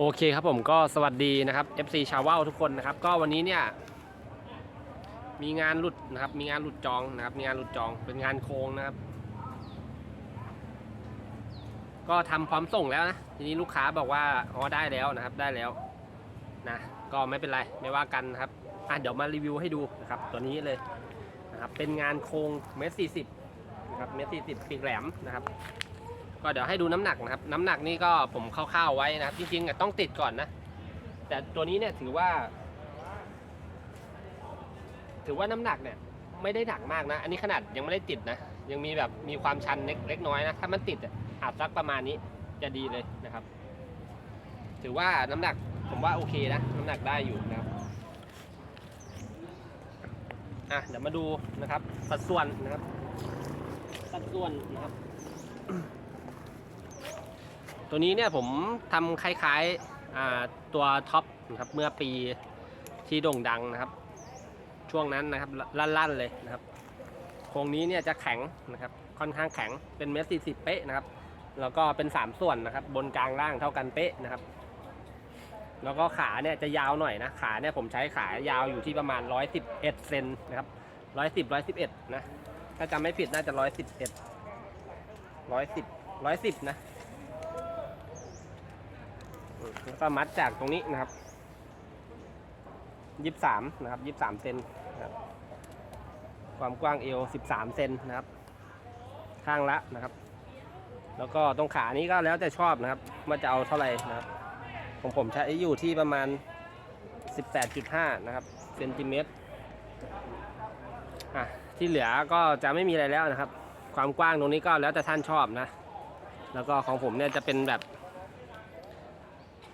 โอเคครับผมก็สวัสดีนะครับ FC ชาวว่าวทุกคนนะครับ ก็วันนี้เนี่ยมีงานหลุดนะครับ มีงานหลุดจองนะครับ มีงานหลุดจองเป็นงานโค้งนะครับ ก็ทำพร้อมส่งแล้วนะทีนี้ลูกค้าบอกว่าอ๋อได้แล้วนะครับ ได้แล้วนะก็ไม่เป็นไรไม่ว่ากันนะครับอะเดี๋ยวมารีวิวให้ดูนะครับ ตัวนี้เลยนะครับเป็นงานโค้งเมตรสี่สิบนะครับเมตรสี่สิบปีกแหลมนะครับ ก็เดี๋ยวให้ดูน้ำหนักนะครับ น้ำหนักนี่ก็ผมคร่าวๆไว้นะครับจริงๆต้องติดก่อนนะ แต่ตัวนี้เนี่ยถือว่า ถือว่าน้ำหนักเนี่ยไม่ได้หนักมากนะ อันนี้ขนาดยังไม่ได้ติดนะ ยังมีแบบมีความชันเล็กเล็กน้อยนะ ถ้ามันติดอะอาจสักประมาณนี้จะดีเลยนะครับ ถือว่าน้ำหนักผมว่าโอเคนะ น้ำหนักได้อยู่นะครับ อะเดี๋ยวมาดูนะครับ สัดส่วนนะครับ สัดส่วนนะครับ ตัวนี้เนี่ยผมทำคล้ายๆตัวท็อปนะครับเมื่อปีที่โด่งดังนะครับ ช่วงนั้นนะครับลั่นๆเลยนะครับโครงนี้เนี่ยจะแข็งนะครับค่อนข้างแข็งเป็นเมตรสี่สิบเป๊ะนะครับ แล้วก็เป็นสามส่วนนะครับ บนกลางล่างเท่ากันเป๊ะนะครับ แล้วก็ขาเนี่ยจะยาวหน่อยนะขาเนี่ยผมใช้ขายาวอยู่ที่ประมาณ 111เซนนะครับ110 111นะถ้าจำไม่ผิดน่าจะ 111 110 110นะ แล้วก็มัดจากตรงนี้นะครับยี่สามนะครับยี่สามเซนนะครับ ความกว้างเอวสิบสามเซนนะครับ ข้างละนะครับ แล้วก็ตรงขานี้ก็แล้วแต่ชอบนะครับว่าจะเอาเท่าไหร่นะครับของผมใช้อยู่ที่ประมาณ18.5นะครับเซนติเมตรอะที่เหลือก็จะไม่มีอะไรแล้วนะครับ ความกว้างตรงนี้ก็แล้วแต่ท่านชอบนะ แล้วก็ของผมเนี่ยจะเป็นแบบ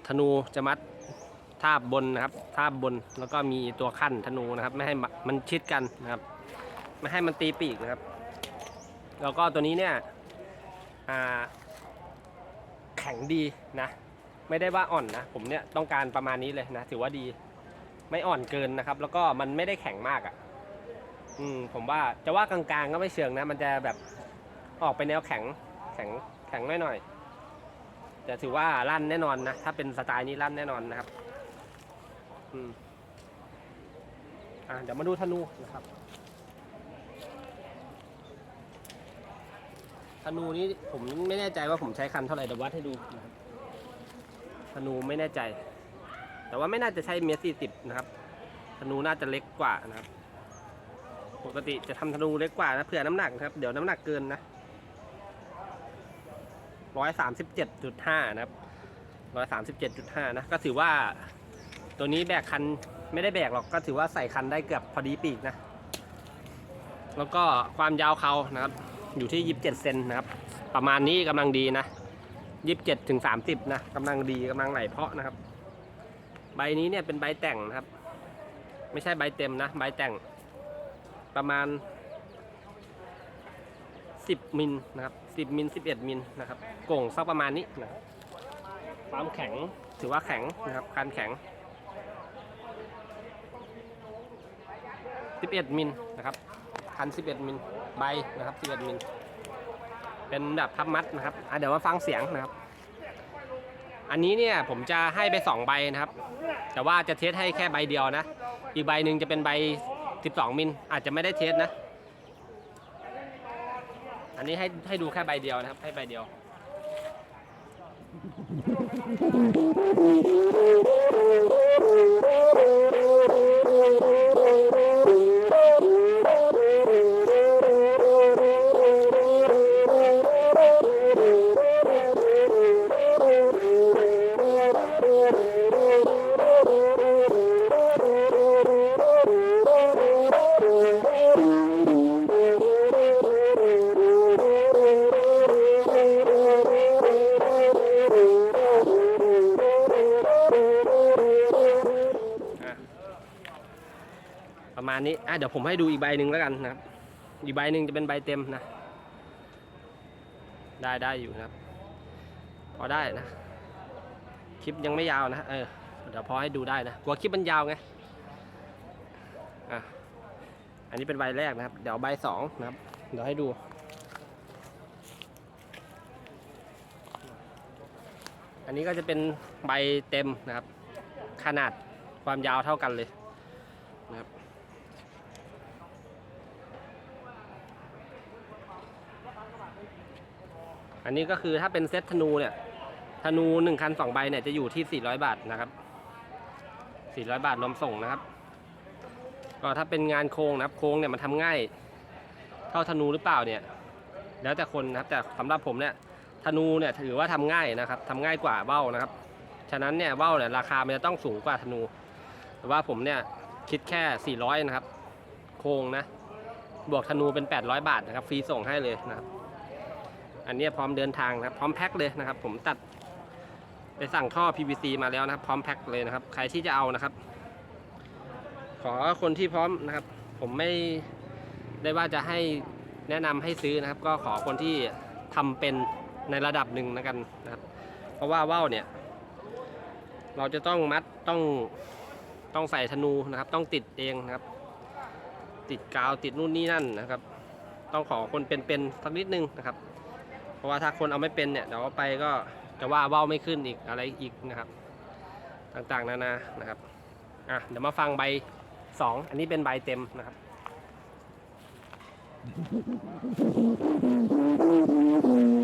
ธนูจะมัดทาบบนนะครับทาบบนแล้วก็มีตัวขั้นธนูนะครับ ไม่ให้มันชิดกันนะครับ ไม่ให้มันตีปีกนะครับ แล้วก็ตัวนี้เนี่ยแข็งดีนะ ไม่ได้ว่าอ่อนนะ ผมเนี่ยต้องการประมาณนี้เลยนะ ถือว่าดีไม่อ่อนเกินนะครับ แล้วก็มันไม่ได้แข็งมากอะ่ะ อืม ผมว่าจะว่ากลางๆก็ไม่เชิงนะ มันจะแบบออกไปแนวแข็งแข็งแข็งหน่อยๆ แต่ถือว่าลั่นแน่นอนนะ ถ้าเป็นสไตล์นี้ลั่นแน่นอนนะครับอืมอ่าเดี๋ยวมาดูธนูนะครับธนูนี้ผมไม่แน่ใจว่าผมใช้คันเท่าไหร่เดี๋ยววัดให้ดูนะครับธนูไม่แน่ใจ แต่ว่าไม่น่าจะใช้เมตรสี่สิบนะครับธนูน่าจะเล็กกว่านะครับ ปกติจะทำธนูเล็กกว่านะเผื่อน้ำหนักนะครับ เดี๋ยวน้ำหนักเกินนะ ร้อยสามสิบเจ็ดจุดห้านะครับร้อยสามสิบเจ็ดจุดห้านะ ก็ถือว่าตัวนี้แบกคันไม่ได้แบกหรอกก็ถือว่าใส่คันได้เกือบพอดีปีกนะ แล้วก็ความยาวเขานะครับ อยู่ที่ยี่สิบเจ็ดเซนนะครับ ประมาณนี้กำลังดีนะยี่สิบเจ็ดถึงสามสิบนะกำลังดีกำลังไหลเพาะนะครับ ใบนี้เนี่ยเป็นใบแต่งนะครับ ไม่ใช่ใบเต็มนะ ใบแต่งประมาณ 10 มิลนะครับ10มิล11 มิลนะครับโก่งสักประมาณนี้นะครับความแข็งถือว่าแข็งนะครับคันแข็ง 11 มิลนะครับคัน 11 มิลใบนะครับ11มิลเป็นแบบพับมัดนะครับเดี๋ยวมาฟังเสียงนะครับ อันนี้เนี่ยผมจะให้ไป 2 ใบนะครับ แต่ว่าจะเทสให้แค่ใบเดียวนะ อีกใบหนึ่งจะเป็นใบ 12 มิลอาจจะไม่ได้เทสนะ อันนี้ให้ให้ดูแค่ใบเดียวนะครับ ให้ใบเดียวอ่ อะเดี๋ยวผมให้ดูอีกใบหนึ่งแล้วกันนะครับ อีกใบหนึ่งจะเป็นใบเต็มนะ ได้ได้อยู่นะครับ พอได้นะ คลิปยังไม่ยาวนะ เออ เดี๋ยวพอให้ดูได้นะกลัวคลิปมันยาวไง อะ อันนี้เป็นใบแรกนะครับ เดี๋ยวใบสองนะครับ เดี๋ยวให้ดูอันนี้ก็จะเป็นใบเต็มนะครับ ขนาดความยาวเท่ากันเลยนะครับ อันนี้ก็คือถ้าเป็นเซตธนูเนี่ยธนูหนึ่งคันสองใบเนี่ยจะอยู่ที่ 400 บาทนะครับ 400 บาทรวมส่งนะครับ ก็ถ้าเป็นงานโครงนะครับโครงเนี่ยมันทำง่าย เท่าธนูหรือเปล่าเนี่ย แล้วแต่คนนะครับแต่สำหรับผมเนี่ยธนูเนี่ยถือว่าทำง่ายนะครับทำง่ายกว่าเบ้านะครับ ฉะนั้นเนี่ยเบ้าเนี่ยราคามันจะต้องสูงกว่าธนู แต่ว่าผมเนี่ยคิดแค่ 400 นะครับ โครงนะ บวกธนูเป็น 800 บาทนะครับ ฟรีส่งให้เลยนะครับ อันนี้พร้อมเดินทางนะครับพร้อมแพ็คเลยนะครับ ผมตัดไปสั่งท่อ PVC มาแล้วนะครับ พร้อมแพ็คเลยนะครับ ใครที่จะเอานะครับ ขอคนที่พร้อมนะครับ ผมไม่ได้ว่าจะให้แนะนำให้ซื้อนะครับ ก็ขอคนที่ทำเป็นในระดับหนึ่งนะกันนะครับ เพราะว่าว่าวเนี่ย เราจะต้องมัดต้องต้องใส่ธนูนะครับ ต้องติดเองนะครับ ติดกาวติดนู่นนี่นั่นนะครับ ต้องขอคนเป็นๆสักนิดนึงนะครับ ราะว่าถ้าคนเอาไม่เป็นเนี่ยเดี๋ยวไปก็จะว่าว่าวไม่ขึ้นอีกอะไรอีกนะครับ ต่างๆนานานะครับอะเดี๋ยวมาฟังใบสองอันนี้เป็นใบเต็มนะครับปร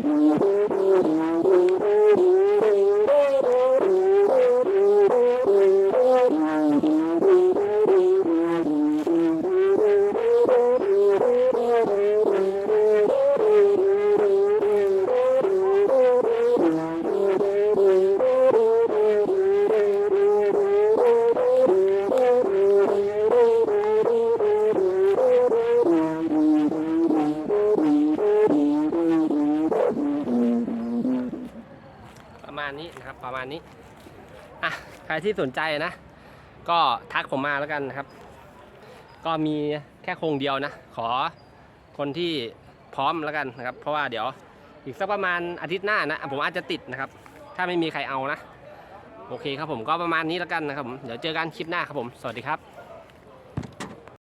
ประมาณนี้อะใครที่สนใจนะ ก็ทักผมมาแล้วกันนะครับ ก็มีแค่โครงเดียวนะ ขอคนที่พร้อมแล้วกันนะครับ เพราะว่าเดี๋ยวอีกสักประมาณอาทิตย์หน้านะ ผมอาจจะติดนะครับ ถ้าไม่มีใครเอานะ โอเคครับผมก็ประมาณนี้แล้วกันนะครับผมเดี๋ยวเจอกันคลิปหน้าครับผม สวัสดีครับ